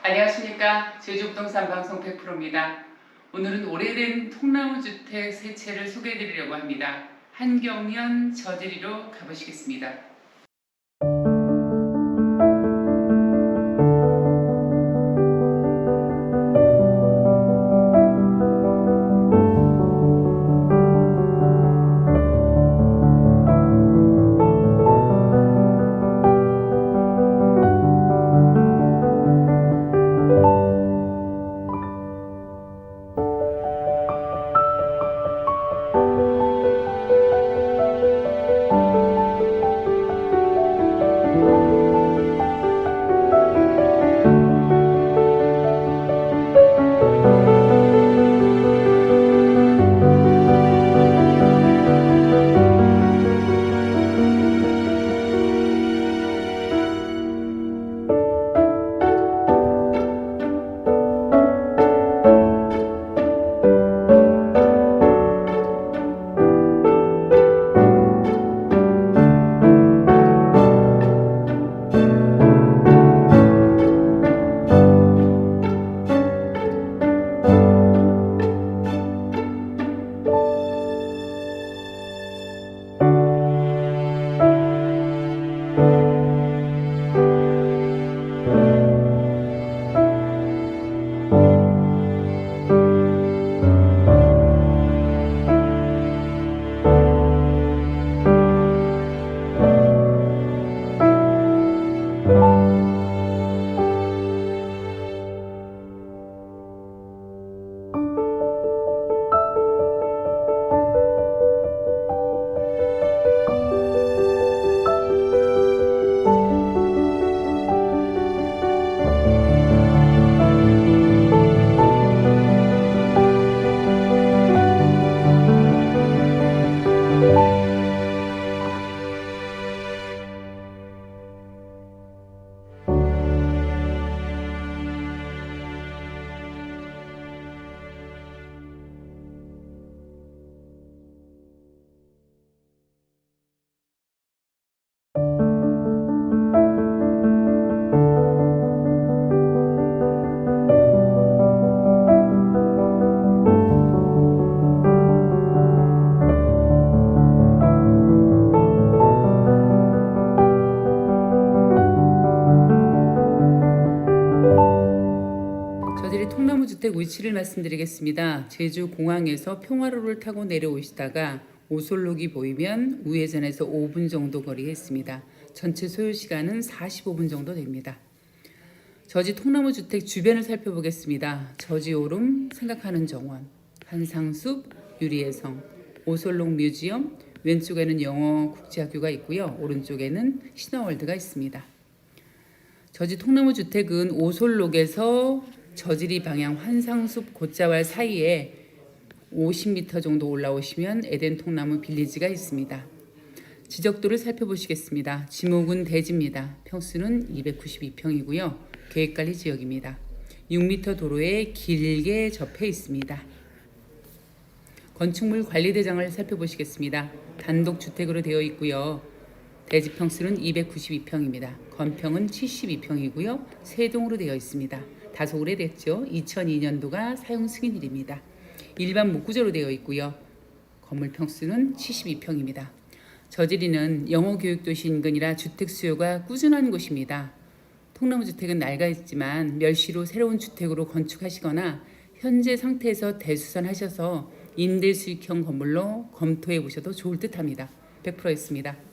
안녕하십니까 제주부동산 방송 100%입니다. 오늘은 오래된 통나무 주택 세 채를 소개해드리려고 합니다. 한경련 저지리로 가보시겠습니다. 통나무 주택 위치를 말씀드리겠습니다. 제주 공항에서 평화로를 타고 내려오시다가 오솔록이 보이면 우회전에서 5분 정도 거리에 있습니다. 전체 소요 시간은 45분 정도 됩니다. 저지 통나무 주택 주변을 살펴보겠습니다. 저지 오름 생각하는 정원, 한상숲, 유리의 성, 오솔록 뮤지엄, 왼쪽에는 영어 국제학교가 있고요. 오른쪽에는 신화월드가 있습니다. 저지 통나무 주택은 오솔록에서 저지리 방향 환상숲 곶자왈 사이에 50m 정도 올라오시면 에덴 통나무 빌리지가 있습니다. 지적도를 살펴보시겠습니다. 지목은 대지입니다. 평수는 292평이고요. 계획관리 지역입니다. 6m 도로에 길게 접해 있습니다. 건축물 관리대장을 살펴보시겠습니다. 단독 주택으로 되어 있고요. 대지 평수는 292평입니다. 건평은 72평이고요. 세동으로 되어 있습니다. 다소 오래됐죠. 2002년도가 사용 승인일입니다. 일반 목구조로 되어 있고요. 건물 평수는 72평입니다. 저지리는 영어 교육 도시 인근이라 주택 수요가 꾸준한 곳입니다. 통나무 주택은 낡아있지만 멸시로 새로운 주택으로 건축하시거나 현재 상태에서 대수선하셔서 임대 수익형 건물로 검토해 보셔도 좋을 듯합니다. 100%였습니다.